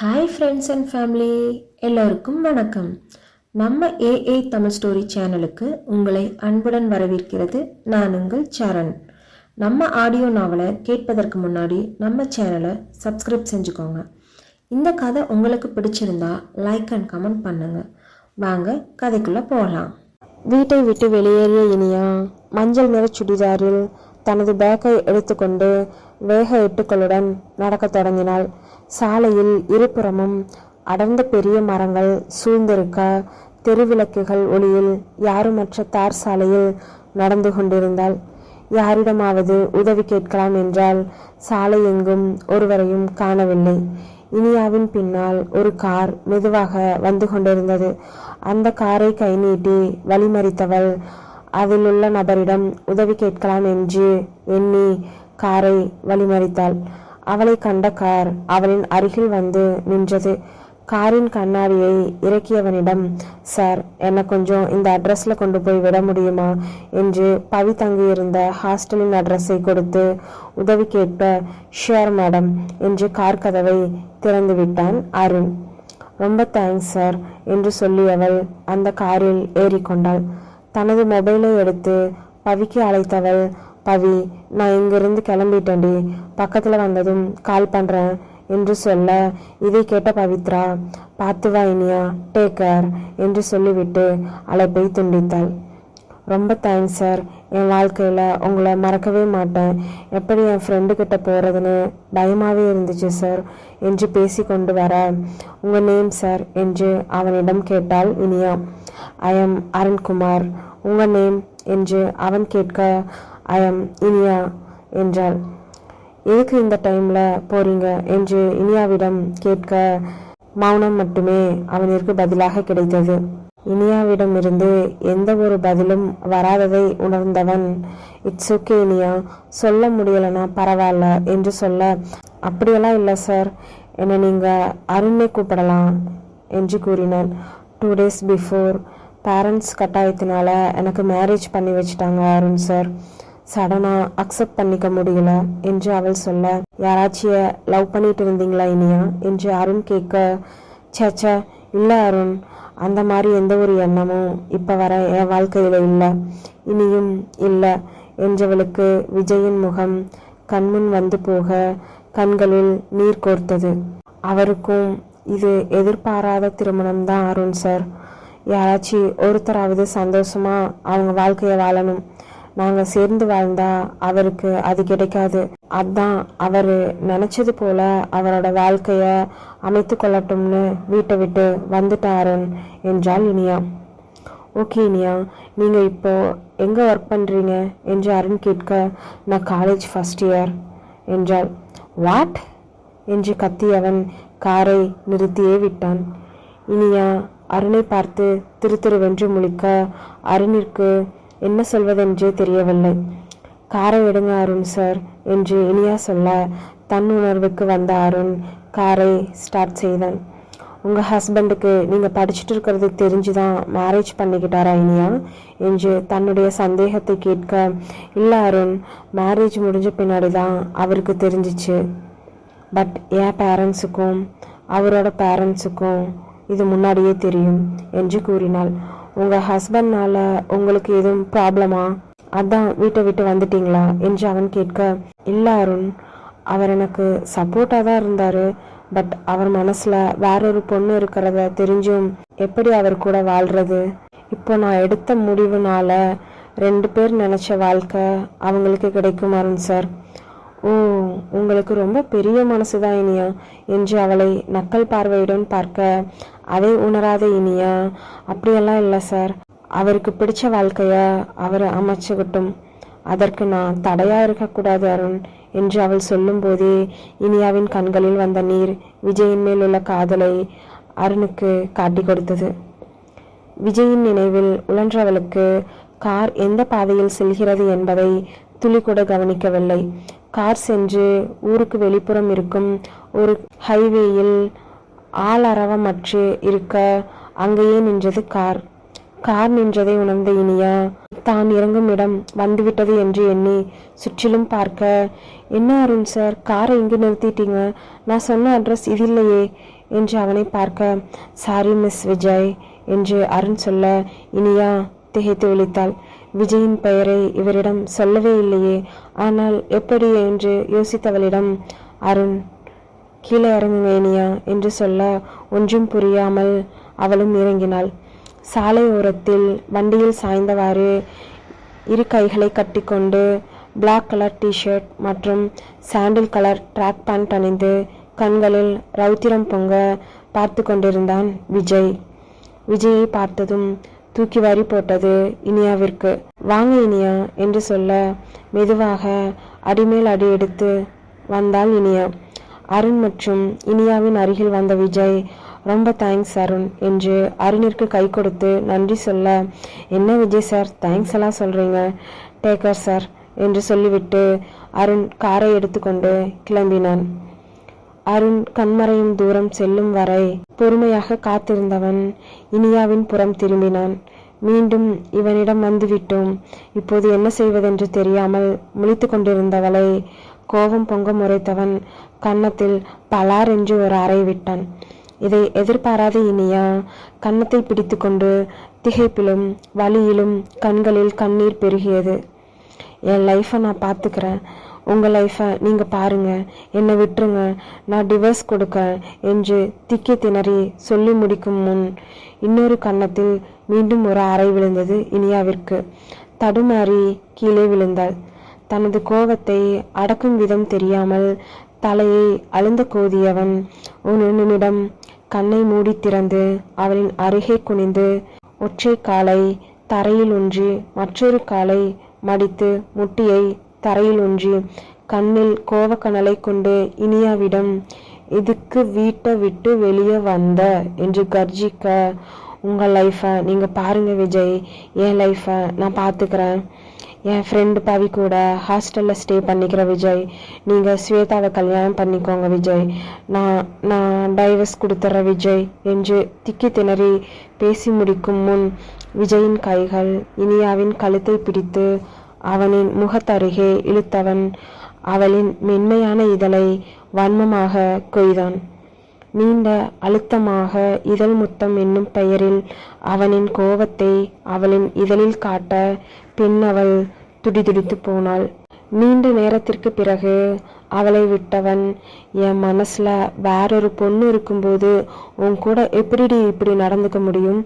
Hi friends and family எல்லோருக்கும் வணக்கம். நம்ம ஏஏ தமிழ் ஸ்டோரி சேனலுக்கு உங்களை அன்புடன் வரவேற்கிறது நான் உங்கள் சரண். நம்ம ஆடியோ நாவலை கேட்பதற்கு முன்னாடி நம்ம சேனலை சப்ஸ்கிரைப் செஞ்சுக்கோங்க. இந்த கதை உங்களுக்கு பிடிச்சிருந்தா லைக் அண்ட் கமெண்ட் பண்ணுங்க. வாங்க கதைக்குள்ளே போகலாம் வீட்டை விட்டு வெளியேறிய இனியா மஞ்சள் நிற சுடிதாரில் தனது பேக்கை எடுத்துக்கொண்டு வேக எட்டுக்களுடன் நடக்கத் தொடங்கினாள். சாலையில் இருபுறமும் அடர்ந்த பெரிய மரங்கள் சூழ்ந்திருக்க தெருவிளக்குகள் ஒளியில் யாருமற்ற தார் சாலையில் நடந்து கொண்டிருந்தாள் யாரிடமாவது உதவி கேட்கலாம் என்றால் சாலை எங்கும் ஒருவரையும் காணவில்லை. இனியாவின் பின்னால் ஒரு கார் மெதுவாக வந்து கொண்டிருந்தது. அந்த காரை கை நீட்டி வழிமறித்தவள் அதில் உள்ள நபரிடம் உதவி கேட்கலாம் என்று எண்ணி காரை வழிமறித்தாள் அவளை கண்ட கார் அவளின் அருகில் வந்து நின்றது. காரின் கண்ணாடியை இறக்கியவனிடம் சார் என்னை கொஞ்சம் இந்த அட்ரஸ்ல கொண்டு போய் விட முடியுமா? என்று பவி தங்கியிருந்த ஹாஸ்டலின் அட்ரஸை கொடுத்து உதவி கேட்ப ஷியர் மேடம் என்று கார் கதவை திறந்து விட்டான் அருண். ரொம்ப தேங்க்ஸ் சார் என்று சொல்லியவள் அந்த காரில் ஏறிக்கொண்டாள். தனது மொபைலை எடுத்து பவிக்கு அழைத்தவள் பவி நான் இங்கிருந்து கிளம்பிட்டேன்டி. பக்கத்தில் வந்ததும் கால் பண்ணுறேன் என்று சொல்ல இதை கேட்ட பவித்ரா பார்த்து வா இனியா டேக் கேர் என்று சொல்லிவிட்டு அழைப்பை துண்டித்தாள். ரொம்ப தேங்க்ஸ் சார் என் வாழ்க்கையில் உங்களை மறக்கவே மாட்டேன். எப்படி என் ஃப்ரெண்டு கிட்ட போகிறதுன்னு பயமாகவே இருந்துச்சு சார் என்று பேசி கொண்டு வர உங்கள் நேம் சார் என்று அவனிடம் கேட்டாள் இனியா. I am Arunkumar. உங்கள் நேம் என்று அவன் கேட்க ஐ எம் இனியா என்றாள். எதுக்கு இந்த டைமில் போறீங்க என்று இனியாவிடம் கேட்க மௌனம் மட்டுமே அவனிற்கு பதிலாக கிடைத்தது. இனியாவிடமிருந்து எந்த ஒரு பதிலும் வராததை உணர்ந்தவன் இட்ஸ் ஓகே இனியா. சொல்ல முடியலனா பரவாயில்ல என்று சொல்ல அப்படியெல்லாம் இல்லை சார் என்னை நீங்கள் அருணை கூப்பிடலாம் என்று கூறினான் டூ டேஸ் பிஃபோர் பேரண்ட்ஸ் கட்டாயத்தினால எனக்கு மேரேஜ் பண்ணி வச்சுட்டாங்க அருண் சார் சடனாக அக்செப்ட் பண்ணிக்க முடியல என்று அவள் சொல்ல யாராச்சிய லவ் பண்ணிட்டு இருந்தீங்களா இனியா? என்று அருண் கேட்க சேச்ச இல்லை அருண். அந்த மாதிரி எந்த ஒரு எண்ணமும் இப்போ வர என் வாழ்க்கையில் இல்லை. இனியும் இல்லை. என்றவளுக்கு விஜயின் முகம் கண்முன் வந்து போக கண்களில் நீர் கோர்த்தது. அவருக்கும் இது எதிர்பாராத திருமணம் தான் அருண் சார். யாராச்சும் ஒருத்தராவது சந்தோஷமா அவங்க வாழ்க்கையை வாழணும். நாங்க சேர்ந்து வாழ்ந்தா அவருக்கு அது கிடைக்காது. அதான் அவர் நினைச்சது போல அவரோட வாழ்க்கைய அமைத்து கொள்ளட்டும்னு வீட்டை விட்டு வந்துட்டாரன் என்றாள் இனியா. ஓகே இனியா நீங்கள் இப்போ எங்கே ஒர்க் பண்ணுறீங்க என்று அருண் கேட்க நான் காலேஜ் ஃபஸ்ட் இயர் என்றாள். வாட் என்று கத்தியவன் காரை நிறுத்தியே விட்டான். இனியா அருணை பார்த்து திரு திருவென்று முழிக்க அருணிற்கு என்ன சொல்வதென்றே தெரியவில்லை. காரை எடுங்க அருண் சார் என்று இனியா சொல்ல தன் உணர்வுக்கு வந்த அருண் காரை ஸ்டார்ட் செய்தான். உங்கள் ஹஸ்பண்டுக்கு நீங்கள் படிச்சுட்டு இருக்கிறது தெரிஞ்சு தான் மேரேஜ் பண்ணிக்கிட்டாரா இனியா? என்று தன்னுடைய சந்தேகத்தை கேட்க இல்லை அருண் மேரேஜ் முடிஞ்ச பின்னாடி தான் அவருக்கு தெரிஞ்சிச்சு. பட் என் பேரண்ட்ஸுக்கும் அவரோட பேரண்ட்ஸுக்கும் இது முன்னாடியே தெரியும் என்று கூறினாள். உங்கள் ஹஸ்பண்ட்னால உங்களுக்கு எதுவும் ப்ராப்ளமா அதான் வீட்டை விட்டு வந்துட்டீங்களா? என்று அவன் கேட்க இல்லை அருண் அவர் எனக்கு சப்போர்ட்டாக தான் இருந்தார். பட் அவர் மனசில் வேறொரு பொண்ணு இருக்கிறத தெரிஞ்சும் எப்படி அவர் கூட வாழ்றது? இப்போ நான் எடுத்த முடிவுனால ரெண்டு பேர் நினச்ச வாழ்க்கை அவங்களுக்கு கிடைக்கும் அருண் சார் ஓ உங்களுக்கு ரொம்ப பெரிய மனசுதான் இனியா என்று அவளை நக்கல் பார்வையுடன் பார்க்க அதை உணராத இனியா. அப்படியெல்லாம் இல்லை சார். அவருக்கு பிடிச்ச வாழ்க்கைய அவர் அமைச்சுக்கிட்டும். அதற்கு நான் தடையா இருக்கக்கூடாது அருண் என்று அவள் சொல்லும்போதே இனியாவின் கண்களில் வந்த நீர் விஜயின் மேல் உள்ள காதலை அருணுக்கு காட்டி கொடுத்தது. விஜயின் நினைவில் உழன்றவளுக்கு கார் எந்த பாதையில் செல்கிறது என்பதை துளி கூட கவனிக்கவில்லை. கார் சென்று ஊருக்கு வெளிப்புறம் இருக்கும் ஒரு ஹைவேயில் ஆளரவமற்று இருக்க அங்கேயே நின்றது கார். கார் நின்றதை உணர்ந்த இனியா தான் இறங்கும் இடம் வந்துவிட்டது என்று எண்ணி சுற்றிலும் பார்க்க என்ன அருண் சார் காரை இங்கு நிறுத்திட்டீங்க. நான் சொன்ன அட்ரஸ் இது இல்லையே என்று அவனை பார்க்க சாரி மிஸ் விஜய் என்று அருண் சொல்ல இனியா திகைத்து விழித்தாள். விஜயின் பெயரை இவரிடம் சொல்லவே இல்லையே. ஆனால் எப்படி என்று யோசித்தவளிடம் அருண் கீழே இறங்குவேனியா என்று சொல்ல ஒன்றும் புரியாமல் அவளும் இறங்கினாள். சாலை ஓரத்தில் வண்டியில் சாய்ந்தவாறு இரு கைகளை கட்டிக்கொண்டு பிளாக் கலர் டிஷர்ட் மற்றும் சாண்டில் கலர் ட்ராக் பேண்ட் அணிந்து கண்களில் ரௌத்திரம் பொங்க பார்த்து கொண்டிருந்தான் விஜய். விஜயை பார்த்ததும் தூக்கி வாரி போட்டது இனியாவிற்கு. வாங்க இனியா என்று சொல்ல மெதுவாக அடிமேல் அடி எடுத்து வந்தாள் இனியா. அருண் மற்றும் இனியாவின் அருகில் வந்த விஜய் ரொம்ப தேங்க்ஸ் அருண் என்று அருணிற்கு கை கொடுத்து நன்றி சொல்ல என்ன விஜய் சார் தேங்க்ஸ் எல்லாம் சொல்றீங்க டேக்கர் சார் என்று சொல்லிவிட்டு அருண் காரை எடுத்துக்கொண்டு கிளம்பினான். அருண் கண்மறையும் தூரம் செல்லும் வரை பொறுமையாக காத்திருந்தவன் இனியாவின் புறம் திரும்பினான். மீண்டும் இவனிடம் வந்துவிட்டோம். இப்போது என்ன செய்வதென்று தெரியாமல் முழித்து கொண்டிருந்தவளை கோபம் பொங்க முறைத்தவன் கன்னத்தில் பலார் என்று ஒரு அறை விட்டான். இதை எதிர்பாராத இனியா கன்னத்தை பிடித்துக்கொண்டு திகைப்பிலும் வலியிலும் கண்களில் கண்ணீர் பெருகியது. என் லைஃப்பை நான் பார்த்துக்கிறேன். உங்கள் லைஃப்பை நீங்கள் பாருங்க என்னை விட்டுருங்க நான் டிவோர்ஸ் கொடுக்க என்று திக்கி திணறி சொல்லி முடிக்கும் முன் இன்னொரு கன்னத்தில் மீண்டும் ஒரு அறை விழுந்தது இனியாவிற்கு. தடுமாறி கீழே விழுந்தாள். தனது கோபத்தை அடக்கும் விதம் தெரியாமல் தலையை அழுந்த கோதியவன் ஒரு நிமிடம் கண்ணை மூடி திறந்து அவளின் அருகே குனிந்து ஒற்றை காலை தரையில் ஒன்றி மற்றொரு காலை மடித்து முட்டியை தரையில் ஒன்றி. கண்ணில் கோவக்கனலை கொண்டு இனியாவிடம் இதுக்கு வீட்டை விட்டு வெளியே வந்த என்று கர்ஜிக்க உங்கள் லைஃப்பை நீங்கள் பாருங்கள் விஜய். என் லைஃப்பை நான் பார்த்துக்கிறேன் என் ஃப்ரெண்டு பவி கூட ஹாஸ்டலில் ஸ்டே பண்ணிக்கிற விஜய். நீங்கள் ஸ்வேதாவை கல்யாணம் பண்ணிக்கோங்க விஜய். நான் நான் டைவர்ஸ் கொடுத்துட்ற விஜய் என்று திக்கி திணறி பேசி முடிக்கும் முன் விஜயின் கைகள் இனியாவின் கழுத்தை பிடித்து அவனின் முகத்தருகே இழுத்தவன் அவளின் மென்மையான இதழை வன்மமாக கொய்தான். நீண்ட அழுத்தமாக இதழ் முத்தம் என்னும் பெயரில் அவனின் கோபத்தை அவளின் இதழில் காட்ட பின் அவள் துடிதுடித்து போனாள். நீண்ட நேரத்திற்கு பிறகு அவளை விட்டவன் என் மனசுல வேறொரு பொண்ணு இருக்கும்போது உன் கூட எப்படிடி இப்படி நடந்துக்க முடியும்?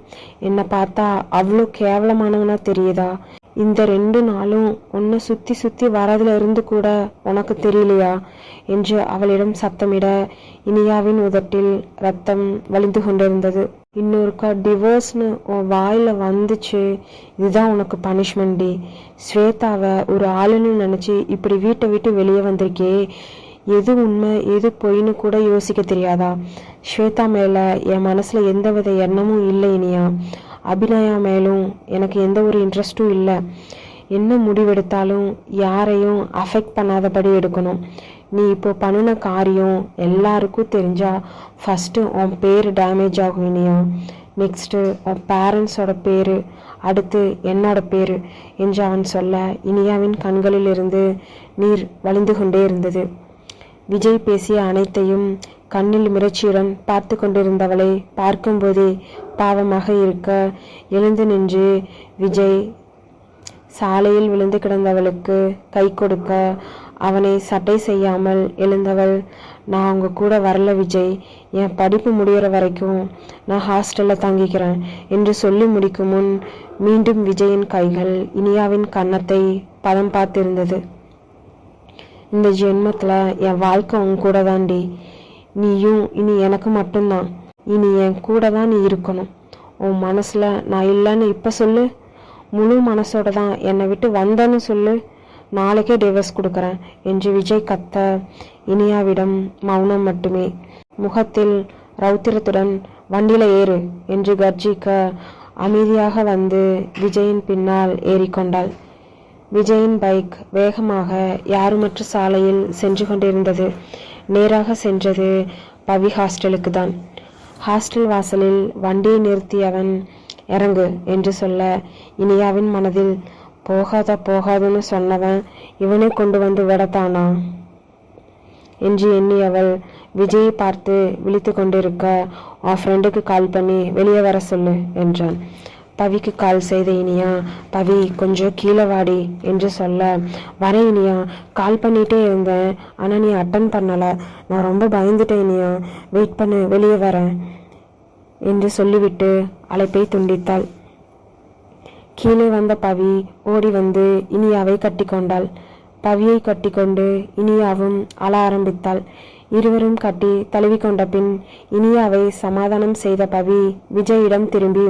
என்னை பார்த்தா அவ்வளோ கேவலமானவனா தெரியுதா? இந்த ரெண்டு நாளும் உன்னை சுத்தி சுத்தி வரதுல இருந்து கூட உனக்கு தெரியலையா? என்று அவளிடம் சத்தமிட இனியாவின் உதட்டில் ரத்தம் வலிந்து கொண்டிருந்தது. இன்னொருக்கா டிவோர்ஸ்னு உன் வாயில வந்துச்சு. இதுதான் உனக்கு பனிஷ்மெண்ட் டி. ஸ்வேதாவை ஒரு ஆளுன்னு நினைச்சு இப்படி வீட்டை விட்டு வெளியே வந்திருக்கே. எது உண்மை எது பொய்ன்னு கூட யோசிக்க தெரியாதா? ஸ்வேதா மேல என் மனசுல எந்தவித எண்ணமும் இல்லை இனியா. அபிநயா மேலும் எனக்கு எந்த ஒரு இன்ட்ரெஸ்ட்டும் இல்லை. என்ன முடிவெடுத்தாலும் யாரையும் அஃபெக்ட் பண்ணாதபடி எடுக்கணும். நீ இப்போ பண்ணின காரியம் எல்லாருக்கும் தெரிஞ்சால் ஃபஸ்ட்டு உன் பேர் டேமேஜ் ஆகும் இனியா. நெக்ஸ்ட்டு உன் பேரண்ட்ஸோட பேர் அடுத்து என்னோட பேர் என்று அவன் சொல்ல இனியாவின் கண்களிலிருந்து நீர் வழிந்து கொண்டே இருந்தது. விஜய் பேசிய அனைத்தையும் கண்ணில் மிரட்சியுடன் பார்த்து கொண்டிருந்தவளை பார்க்கும்போதே பாவமாக இருக்க எழுந்து நின்று விஜய் சாலையில் விழுந்து கிடந்தவளுக்கு கை கொடுக்க அவனை சட்டை செய்யாமல் எழுந்தவள் நான் அவங்க கூட வரல விஜய். என் படிப்பு முடிகிற வரைக்கும் நான் ஹாஸ்டலில் தங்கிக்கிறேன் என்று சொல்லி முடிக்கும் முன் மீண்டும் விஜயின் கைகள் இனியாவின் கன்னத்தை பதம் பார்த்திருந்தது. இந்த ஜென்மத்தில் என் வாழ்க்கை உன் கூட தாண்டி நீயும் இனி எனக்கு மட்டும்தான். இனி என் கூட தான் நீ இருக்கணும். உன் மனசில் நான் இல்லைன்னு இப்போ சொல்லு. முழு மனசோட தான் என்னை விட்டு வந்தேன்னு சொல்லு. நாளைக்கே டிவோர்ஸ் கொடுக்குறேன் என்று விஜய் கத்த இனியாவிடம் மௌனம் மட்டுமே. முகத்தில் ரௌத்திரத்துடன் வண்டியில் ஏறு என்று கர்ஜிக்க அமைதியாக வந்து விஜயின் பின்னால் ஏறிக்கொண்டாள். விஜயின் பைக் வேகமாக யாருமற்ற சாலையில் சென்று கொண்டிருந்தது. நேராக சென்றது பவி ஹாஸ்டலுக்கு தான் ஹாஸ்டல் வாசலில் வண்டியை நிறுத்தியவன் இறங்கு என்று சொல்ல இனியாவின் மனதில் போகாத போகாதுன்னு சொன்னவன் இவனை கொண்டு வந்து விடத்தானா? என்று எண்ணியவள் விஜயை பார்த்து விழித்து கொண்டிருக்க அவன் ஃப்ரெண்டுக்கு கால் பண்ணி வெளியே வர சொல்லு என்றான். பவிக்கு கால் செய்த இனியா பவி கொஞ்சம் கீழே வாடி என்று சொல்ல வரேன் இனியா கால் பண்ணிட்டே இருந்தேன் ஆனால் நீ அட்டன் பண்ணலை. நான் ரொம்ப பயந்துட்டேன் இனியா. வெயிட் பண்ணு வெளியே வரேன் என்று சொல்லிவிட்டு அழைப்பை துண்டித்தாள். கீழே வந்த பவி ஓடி வந்து இனியாவை கட்டிக்கொண்டாள். பவியை கட்டிக்கொண்டு இனியாவும் அழ ஆரம்பித்தாள். இருவரும் கட்டி தழுவிக்கொண்ட பின் இனியாவை சமாதானம் செய்த பவி விஜயிடம் திரும்பி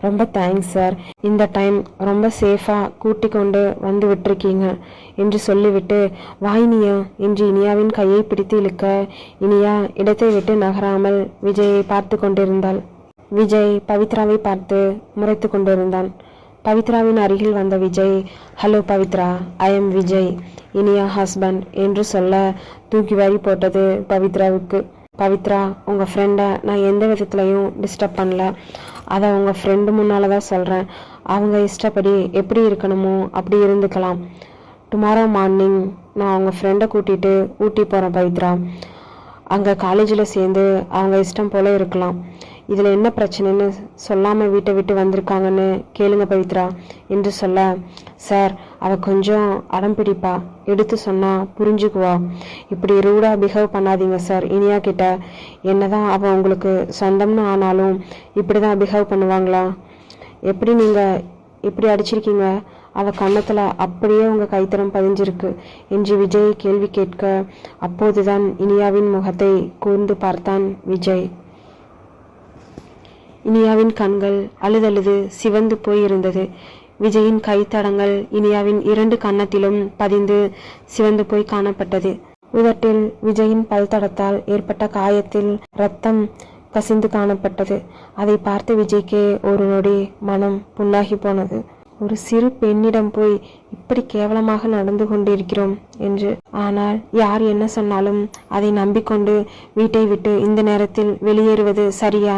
ரொம்ப தேங்க்ஸ் சார் இந்த டைம் ரொம்ப சேஃபாக கூட்டி கொண்டு வந்து விட்டுருக்கீங்க என்று சொல்லிவிட்டு வாயினியா என்று இனியாவின் கையை பிடித்து இழுக்க இனியா இடத்தை விட்டு நகராமல் விஜயை பார்த்து கொண்டிருந்தாள். விஜய் பவித்ராவை பார்த்து முறைத்து கொண்டிருந்தான். பவித்ராவின் அருகில் வந்த Vijay hello Pavithra I am Vijay Iniya husband என்று சொல்ல தூக்கி வாரி போட்டது பவித்ராவுக்கு. பவித்ரா உங்கள் ஃப்ரெண்டை நான் எந்த விதத்துலையும் டிஸ்டர்ப் பண்ணல. அதை உங்கள் ஃப்ரெண்டு முன்னால் தான் சொல்கிறேன் அவங்க இஷ்டப்படி எப்படி இருக்கணுமோ அப்படி இருந்துக்கலாம். டுமாரோ மார்னிங் நான் அவங்க ஃப்ரெண்டை கூட்டிகிட்டு ஊட்டி போகிறேன் பவித்ரா. அங்கே காலேஜில் சேர்ந்து அவங்க இஷ்டம் போல இருக்கலாம். இதில் என்ன பிரச்சனைன்னு சொல்லாமல் வீட்டை விட்டு வந்திருக்காங்கன்னு கேளுங்க பவித்ரா என்று சொல்ல சார் அவ கொஞ்சம் அடம் பிடிப்பா. எடுத்து சொன்னா புரிஞ்சுக்குவா. இப்படி ரூடா பிஹேவ் பண்ணாதீங்க சார். இனியா கிட்ட என்னதான் அவ உங்களுக்கு சொந்தம்னு ஆனாலும் இப்படி தான் பிஹேவ் பண்ணுவாங்களா? எப்படி நீங்கள் இப்படி அடிச்சிருக்கீங்க? அவ கன்னத்தில் அப்படியே உங்கள் கைத்தரம் பதிஞ்சிருக்கு என்று விஜய் கேள்வி கேட்க அப்போதுதான் இனியாவின் முகத்தை கூர்ந்து பார்த்தான் விஜய். இனியாவின் கண்கள் அழுதழுது சிவந்து போயிருந்தது. விஜயின் கைத்தடங்கள் இனியாவின் இரண்டு கன்னத்திலும் பதிந்து சிவந்து போய் காணப்பட்டது. உதட்டில் விஜயின் பல்தடத்தால் ஏற்பட்ட காயத்தில் ரத்தம் கசிந்து காணப்பட்டது. அதை பார்த்த விஜய்க்கே ஒரு நொடி மனம் புண்ணாகி போனது. ஒரு சிறு பெண்ணிடம் போய் இப்படி கேவலமாக நடந்து கொண்டிருக்கிறோம் என்று. ஆனால் யார் என்ன சொன்னாலும் அதை நம்பிக்கொண்டு வீட்டை விட்டு இந்த நேரத்தில் வெளியேறுவது சரியா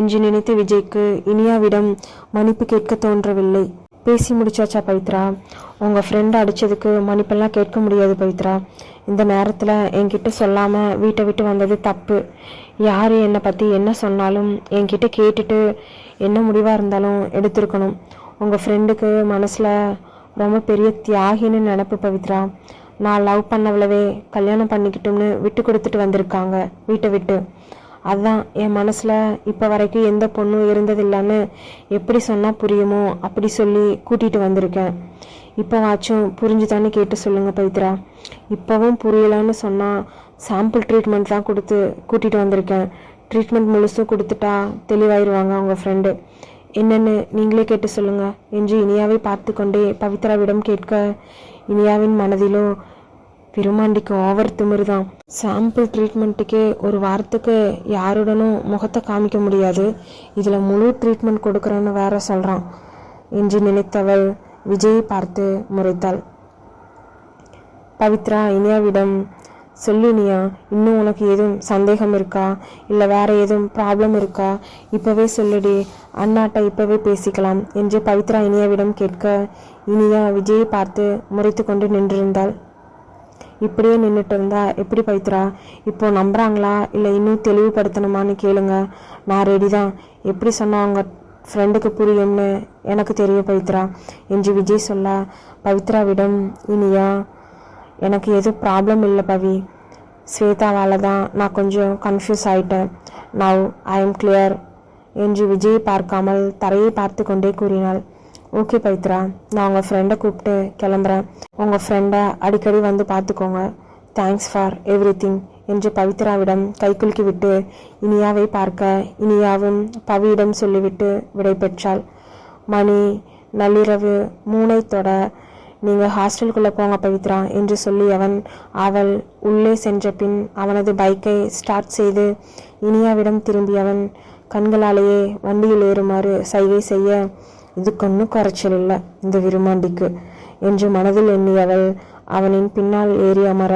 என்று நினைத்த விஜய்க்கு இனியாவிடம் மன்னிப்பு கேட்க தோன்றவில்லை. பேசி முடிச்சாச்சா பவித்ரா? உங்க ஃப்ரெண்ட் அடிச்சதுக்கு மன்னிப்பெல்லாம் கேட்க முடியாது பவித்ரா. இந்த நேரத்தில் என்கிட்ட சொல்லாமல் வீட்டை விட்டு வந்தது தப்பு. யார் என்னை பற்றி என்ன சொன்னாலும் என்கிட்ட கேட்டுட்டு என்ன முடிவாக இருந்தாலும் எடுத்திருக்கணும். உங்கள் ஃப்ரெண்டுக்கு மனசில் ரொம்ப பெரிய தியாகின்னு நினப்பு பவித்ரா. நான் லவ் பண்ணவளவே கல்யாணம் பண்ணிக்கிட்டோம்னு விட்டு கொடுத்துட்டு வந்திருக்காங்க வீட்டை விட்டு. அதுதான் என் மனசில் இப்போ வரைக்கும் எந்த பொண்ணும் இருந்ததில்லைன்னு எப்படி சொன்னால் புரியுமோ அப்படி சொல்லி கூட்டிகிட்டு வந்திருக்கேன். இப்போவாச்சும் புரிஞ்சுதான்னு கேட்டு சொல்லுங்கள் பவித்ரா. இப்போவும் புரியலான்னு சொன்னால் சாம்பிள் ட்ரீட்மெண்ட் தான் கொடுத்து கூட்டிகிட்டு வந்திருக்கேன். ட்ரீட்மெண்ட் முழுசும் கொடுத்துட்டா தெளிவாயிருவாங்க அவங்க ஃப்ரெண்டு என்னன்னு நீங்களே கேட்டு சொல்லுங்க என்று இனியாவை பார்த்து கொண்டே பவித்ராவிடம் கேட்க இனியாவின் மனதிலோ பெருமாண்டிக்கு ஓவர் திமிரு தான் சாம்பிள் ட்ரீட்மெண்ட்டுக்கே ஒரு வாரத்துக்கு யாருடனும் முகத்தை காமிக்க முடியாது. இதில் முழு ட்ரீட்மெண்ட் கொடுக்குறேன்னு வேற சொல்கிறான் என்று நினைத்தவள் விஜயை பார்த்து முறைத்தாள். பவித்ரா இனியாவிடம் சொல்லுனியா இன்னும் உனக்கு எதுவும் சந்தேகம் இருக்கா? இல்லை வேற எதுவும் ப்ராப்ளம் இருக்கா? இப்போவே சொல்லுடி அண்ணாட்ட இப்போவே பேசிக்கலாம் என்று பவித்ரா இனியாவிடம் கேட்க இனியா விஜயை பார்த்து முறைத்து கொண்டு நின்றிருந்தாள். இப்படியே நின்றுட்டு இருந்தா எப்படி பவித்ரா? இப்போ நம்புறாங்களா? இல்லை இன்னும் தெளிவுபடுத்தணுமான்னு கேளுங்க. நான் ரெடி தான். எப்படி சொன்னா அவங்க ஃப்ரெண்டுக்கு புரியும்னு எனக்கு தெரியும் பவித்ரா என்று விஜய் சொல்ல பவித்ராவிடம் இனியா எனக்கு எதுவும் ப்ராப்ளம் இல்லை பவி. ஸ்வேதாவால் தான் நான் கொஞ்சம் கன்ஃபியூஸ் ஆயிட்டேன். நவ் ஐ எம் கிளியர் என்று விஜய் பார்க்காமல் தரையை பார்த்து கொண்டே கூறினாள். ஓகே பவித்ரா நான் உங்கள் ஃப்ரெண்டை கூப்பிட்டு கிளம்புறேன். உங்கள் ஃப்ரெண்டை அடிக்கடி வந்து பார்த்துக்கோங்க. தேங்க்ஸ் ஃபார் எவ்ரி திங் என்று பவித்ராவிடம் கைக்குலுக்கி விட்டு இனியாவை பார்க்க இனியாவும் பவியிடம் சொல்லிவிட்டு விடை பெற்றாள். மணி நள்ளிரவு மூனை தொட நீங்கள் ஹாஸ்டலுக்குள்ளே போங்க பவித்ரா என்று சொல்லி அவன் அவள் உள்ளே சென்ற பின் அவனது பைக்கை ஸ்டார்ட் செய்து இனியாவிடம் திரும்பியவன் கண்களாலேயே வண்டியில் ஏறுமாறு சைகை செய்ய இதுக்கு ஒன்றும் குறைச்சல் இல்லை இந்த விருமாண்டிக்கு என்று மனதில் எண்ணியவள் அவனின் பின்னால் ஏறி அமர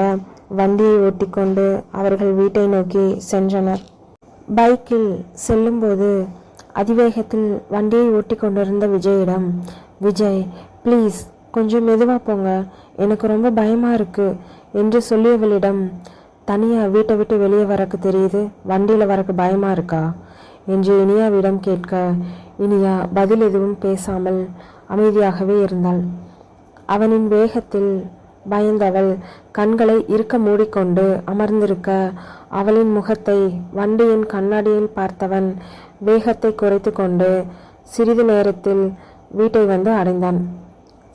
வண்டியை ஓட்டிக்கொண்டு அவர்கள் வீட்டை நோக்கி சென்றனர். பைக்கில் செல்லும்போது அதிவேகத்தில் வண்டியை ஓட்டி கொண்டிருந்த விஜயிடம் விஜய் ப்ளீஸ் கொஞ்சம் மெதுவாக போங்க. எனக்கு ரொம்ப பயமாக இருக்கு என்று சொல்லியவளிடம் தனியாக வீட்டை விட்டு வெளியே வரக்கு தெரியுது? வண்டியில் வரக்கு பயமாக இருக்கா? என்று இனியாவிடம் கேட்க இனியா பதில் எதுவும் பேசாமல் அமைதியாகவே இருந்தாள். அவனின் வேகத்தில் பயந்தவள் கண்களை இருக்க மூடிக்கொண்டு அமர்ந்திருக்க அவளின் முகத்தை வண்டியின் கண்ணாடியில் பார்த்தவன் வேகத்தை குறைத்து கொண்டு சிறிது நேரத்தில் வீட்டை வந்து அடைந்தான்.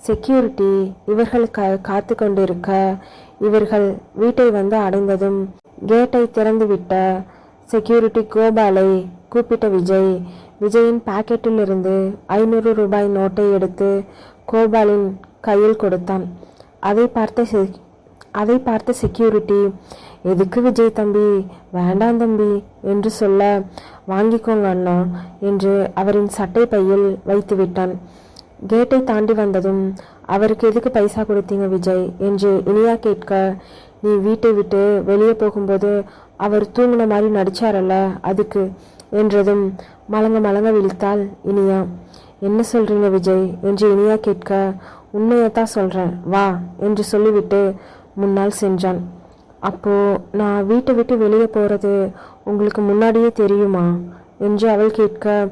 செக்யூரிட்டி இவர்கள் காத்து கொண்டிருக்க இவர்கள் வீட்டை வந்து அடைந்ததும் கேட்டை திறந்துவிட்ட செக்யூரிட்டி கோபாலை கூப்பிட்ட விஜய். விஜயின் பாக்கெட்டிலிருந்து ஐநூறு ரூபாய் நோட்டை எடுத்து கோபாலின் கையில் கொடுத்தான். அதை பார்த்த செ- அதை பார்த்த செக்யூரிட்டி எதுக்கு விஜய் தம்பி? வேண்டாம் தம்பி என்று சொல்ல வாங்கிக்கோங்க அண்ணா என்று அவரின் சட்டை பையில் வைத்து விட்டான் கேட்டை தாண்டி வந்ததும் அவருக்கு எதுக்கு பைசா கொடுத்தீங்க விஜய்? என்று இனியா கேட்க நீ வீட்டை விட்டு வெளியே போகும்போது அவர் தூங்கின மாதிரி நடிச்சாரல்ல அதுக்கு என்றதும் மலங்க மலங்க விழித்தாள் இனியா. என்ன சொல்றீங்க விஜய்? என்று இனியா கேட்க உண்மையைத்தான் சொல்கிறேன் வா என்று சொல்லிவிட்டு முன்னால் சென்றான். அப்போ நான் வீட்டை விட்டு வெளியே போகிறது உங்களுக்கு முன்னாடியே தெரியுமா? என்று அவள் கேட்க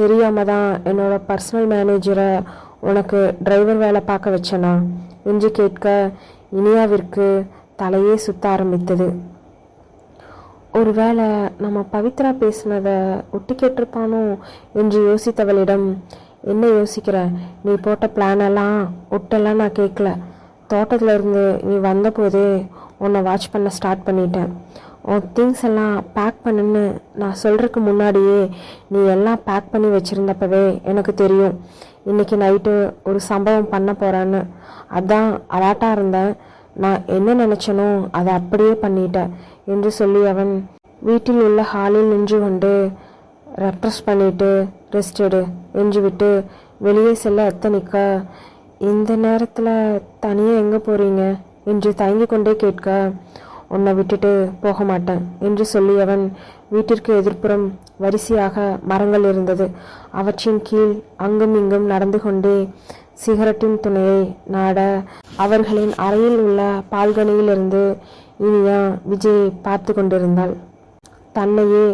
தெரியாமல் தான் என்னோட பர்சனல் மேனேஜரை உனக்கு டிரைவர் வேலை பார்க்க வச்சனா? என்று கேட்க இனியாவிற்கு தலையே சுத்த ஆரம்பித்தது. ஒருவேளை நம்ம பவித்ரா பேசினதை ஒட்டி கேட்டிருப்பானோ என்று யோசித்தவளிடம் என்ன யோசிக்கிற? நீ போட்ட பிளானெல்லாம் ஒட்டெல்லாம் நான் கேட்கல. தோட்டத்துலேருந்து நீ வந்தபோதே உன்னை வாட்ச் பண்ண ஸ்டார்ட் பண்ணிட்டேன். உன் திங்ஸ் எல்லாம் பேக் பண்ணுன்னு நான் சொல்கிறதுக்கு முன்னாடியே நீ எல்லாம் பேக் பண்ணி வச்சுருந்தப்பவே எனக்கு தெரியும். இன்னைக்கு நைட்டு ஒரு சம்பவம் பண்ண போகிறேன்னு அதான் அலாட்டாக இருந்தேன். நான் என்ன நினச்சனோ அதை அப்படியே பண்ணிட்டேன் என்று சொல்லி அவன் வீட்டில் உள்ள ஹாலில் நின்று கொண்டு ரெப்ரஸ் பண்ணிட்டு ரெஸ்ட் எடு என்று விட்டு வெளியே செல்ல எத்தனிக்க இந்த நேரத்தில் தனியாக எங்கே போகிறீங்க என்று தயங்கி கொண்டே கேட்க உன்னை விட்டுட்டு போக மாட்டேன் என்று சொல்லி அவன் வீட்டிற்கு எதிர்ப்புறம் வரிசையாக மரங்கள் இருந்தது. அவற்றின் கீழ் அங்கும் இங்கும் நடந்து கொண்டே சிகரெட்டின் துணையை நாட அவர்களின் அறையில் உள்ள பால்கனியிலிருந்து இனியா விஜயை பார்த்து கொண்டிருந்தாள். தன்னையே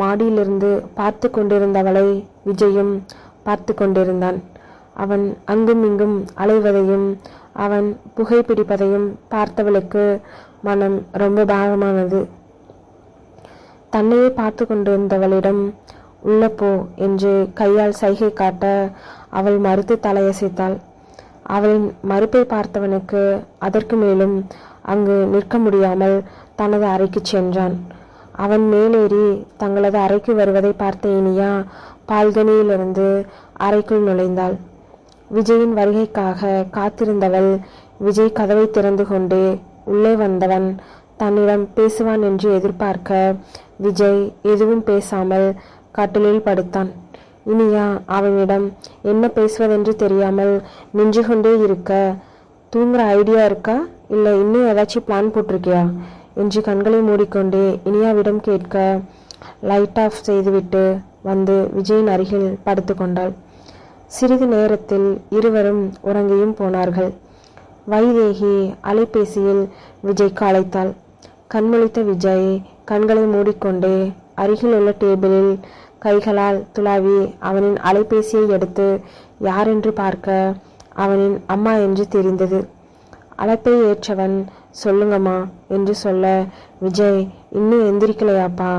மாடியிலிருந்து பார்த்து கொண்டிருந்தவளை விஜயும் பார்த்து கொண்டிருந்தான். அவன் அங்கும் இங்கும் அலைவதையும் அவன் புகைப்பிடிப்பதையும் பார்த்தவளுக்கு மனம் ரொம்ப பாரமானது. தன்னையே பார்த்து கொண்டிருந்தவளிடம் உள்ள போ என்று கையால் சைகை காட்ட அவள் மறுத்து தலையசைத்தாள். அவளின் மறுப்பை பார்த்தவனுக்கு அதற்கு மேலும் அங்கு நிற்க முடியாமல் தனது அறைக்கு சென்றான். அவன் மேலேறி தங்களது அறைக்கு வருவதை பார்த்த இனியா பால்கனியிலிருந்து அறைக்குள் நுழைந்தாள். விஜயின் வருகைக்காக காத்திருந்தவள் விஜய் கதவை திறந்து கொண்டு உள்ளே வந்தவன் தன்னிடம் பேசுவான் என்று எதிர்பார்க்க விஜய் எதுவும் பேசாமல் கட்டிலில் படுத்தான். இனியா அவனிடம் என்ன பேசுவதென்று தெரியாமல் நின்று கொண்டே இருக்க தூங்குற ஐடியா இருக்கா? இல்லை இன்னும் ஏதாச்சும் பிளான் போட்டிருக்கியா? என்று கண்களை மூடிக்கொண்டே இனியாவிடம் கேட்க லைட் ஆஃப் செய்துவிட்டு வந்து விஜயின் அருகில் படுத்துக்கொண்டாள். சிறிது நேரத்தில் இருவரும் உறங்கியும் போனார்கள். வைதேகி அலைபேசியில் விஜய்க்கு அழைத்தாள் கண்முழித்த விஜய் கண்களை மூடிக்கொண்டே அருகில் உள்ள டேபிளில் கைகளால் துளாவி அவனின் அலைபேசியை எடுத்து யாரென்று பார்க்க? அவனின் அம்மா என்று தெரிந்தது. அழைப்பை ஏற்றவன் சொல்லுங்கம்மா என்று சொல்ல விஜய் இன்னும் எந்திரிக்கலையாப்பா?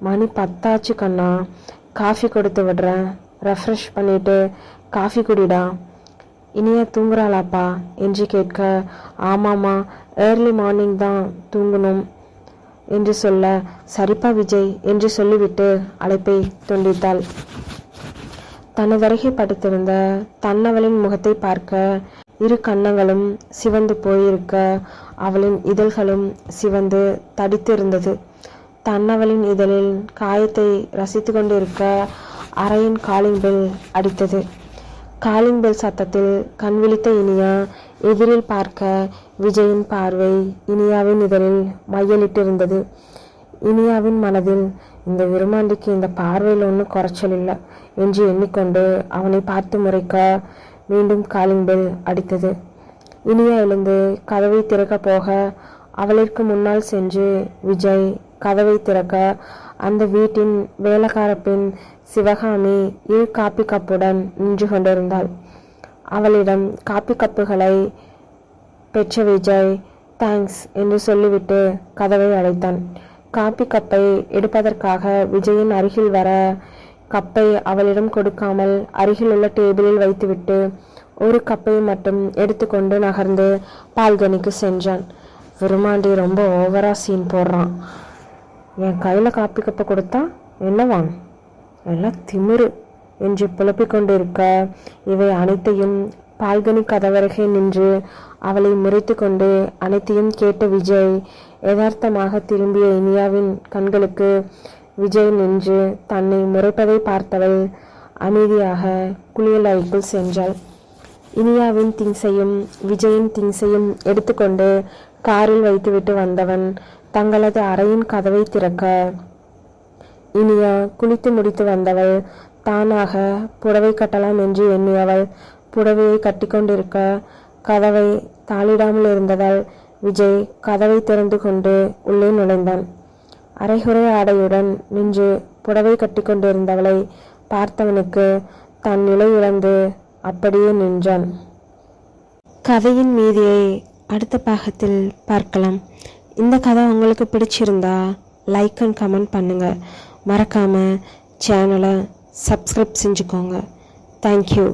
மணி பத்தாச்சு கண்ணா. காஃபி கொடுத்து விடுறேன். ரெஃப்ரெஷ் பண்ணிட்டு காஃபி குடிடா. இனியா தூங்குறாளாப்பா? என்று கேட்க ஆமாம்மா ஏர்லி மார்னிங் தான் தூங்கணும் என்று சொல்ல சரிப்பா விஜய் என்று சொல்லிவிட்டு அழைப்பை துண்டித்தாள். தனதருகே படுத்திருந்த தன்னவளின் முகத்தை பார்க்க இரு கன்னங்களும் சிவந்து போயிருக்க அவளின் இதழ்களும் சிவந்து தடித்திருந்தது. தன்னவளின் இதழில் காயத்தை ரசித்து கொண்டிருக்க அறையின் காலிங் பெல் அடித்தது. காலிங் பெல் சத்தத்தில் கண் விழித்த இனியா எதிரில் பார்க்க விஜயின் பார்வை இனியாவின் இதழில் மையலிட்டிருந்தது. இனியாவின் மனதில் இந்த விருமாண்டிக்கு இந்த பார்வையில் ஒன்றும் குறைச்சல் இல்லை என்று எண்ணிக்கொண்டு அவனை பார்த்து முறைக்க மீண்டும் காலிங் பெல் அடித்தது. இனியா எழுந்து கதவை திறக்க போக அவளிற்கு முன்னால் சென்று விஜய் கதவை திறக்க அந்த வீட்டின் வேலைக்கார பெண் சிவகாமி இரு காப்பி கப்புடன் நின்று கொண்டிருந்தாள். அவளிடம் காப்பி கப்புகளை பெற்ற விஜய் தேங்க்ஸ் என்று சொல்லிவிட்டு கதவை அடைத்தான். காப்பி கப்பை எடுப்பதற்காக விஜயின் அருகில் வர கப்பை அவளிடம் கொடுக்காமல் அருகில் உள்ள டேபிளில் வைத்துவிட்டு ஒரு கப்பை மட்டும் எடுத்துக்கொண்டு நகர்ந்து பால்கனிக்கு சென்றான். விருமாண்டி ரொம்ப ஓவரா சீன் போடுறான். என் கையில் காப்பி கப்பை கொடுத்தா என்னவான்? நல்லா திமிரு என்று புலப்பிக் கொண்டிருக்க இவை அனைத்தையும் பால்கனி கதவருகே நின்று அவளை முறைத்து கொண்டு அனைத்தையும் கேட்ட விஜய் யதார்த்தமாக திரும்பிய இனியாவின் கண்களுக்கு விஜய் நின்று தன்னை முறைப்பதை பார்த்தவள் அமைதியாக குளியல் அறைக்குள் சென்றாள். இனியாவின் திங்ஸையும் விஜயின் திங்ஸையும் எடுத்துக்கொண்டு காரில் வைத்துவிட்டு வந்தவன் தங்களது அறையின் கதவை திறக்க இனியா குளித்து முடித்து வந்தவள். தானாக புடவை கட்டலாம் என்று எண்ணியவள். புடவையை கட்டிக்கொண்டிருக்க கதவை தாளிடாமல் இருந்ததால் விஜய் கதவை திறந்து கொண்டு உள்ளே நுழைந்தான். அரைகுறை ஆடையுடன் நின்று புடவை கட்டிக்கொண்டிருந்தவளை பார்த்தவனுக்கு தன் நிலை இழந்து அப்படியே நின்றான். கதையின் மீதியை அடுத்த பாகத்தில் பார்க்கலாம். இந்த கதை உங்களுக்கு பிடிச்சிருந்தா லைக் அண்ட் கமெண்ட் பண்ணுங்கள் மறக்காமல் சேனலை சப்ஸ்கிரைப் செஞ்சுக்கோங்க. தேங்க்யூ